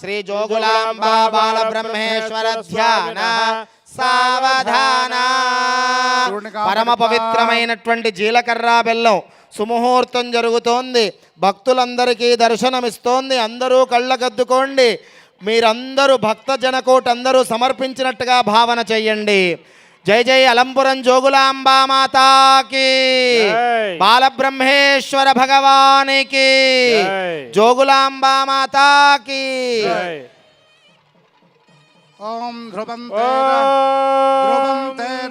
శ్రీ జోగులాంబా బాల బ్రహ్మేశ్వర ధ్యాన సావధాన పరమ పవిత్రమైనటువంటి జీలకర్ర బెల్లం సుముహూర్తం జరుగుతోంది. భక్తులందరికీ దర్శనమిస్తోంది. అందరూ కళ్ళకద్దుకోండి. మీరందరూ భక్త జనకోటి అందరూ సమర్పించినట్టుగా భావన చెయ్యండి జై జై అలంపురం జోగులాంబా మాతాకి జై. బాలబ్రహ్మేశ్వర భగవానికి జై. జోగులాంబా మాతాకి జై. ఓం ధ్రువం ఓం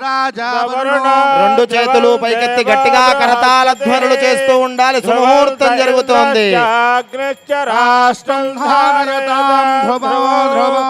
రాజా వరుణ రెండు చేతులు పైకెత్తి గట్టిగా కరతాళ ధ్వనులు చేస్తూ ఉండాలి సుముహూర్తం జరుగుతోంది రాష్ట్రం ధ్రువో ధ్రువం.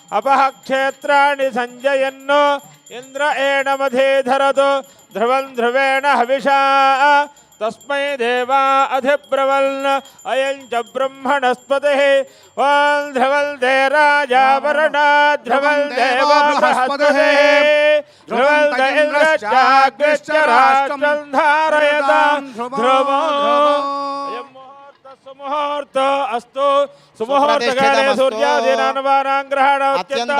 अपः क्षेत्राणि सञ्जयन्नो इन्द्र एणमधीधरतु ध्रुवं ध्रुवेण हविषा तस्मै देवा अधिब्रवन् अयं च ब्रह्मणस्पतिः। ॐ ध्रुवल् दे राजावरणा ध्रुवल् देवा बृहस्पतिः। ध्रुवल् राष्ट्रं ध्रुवो సుముహూర్త అస్తు. సుముహూర్తకాలే వారాం గ్రహణ అత్యంత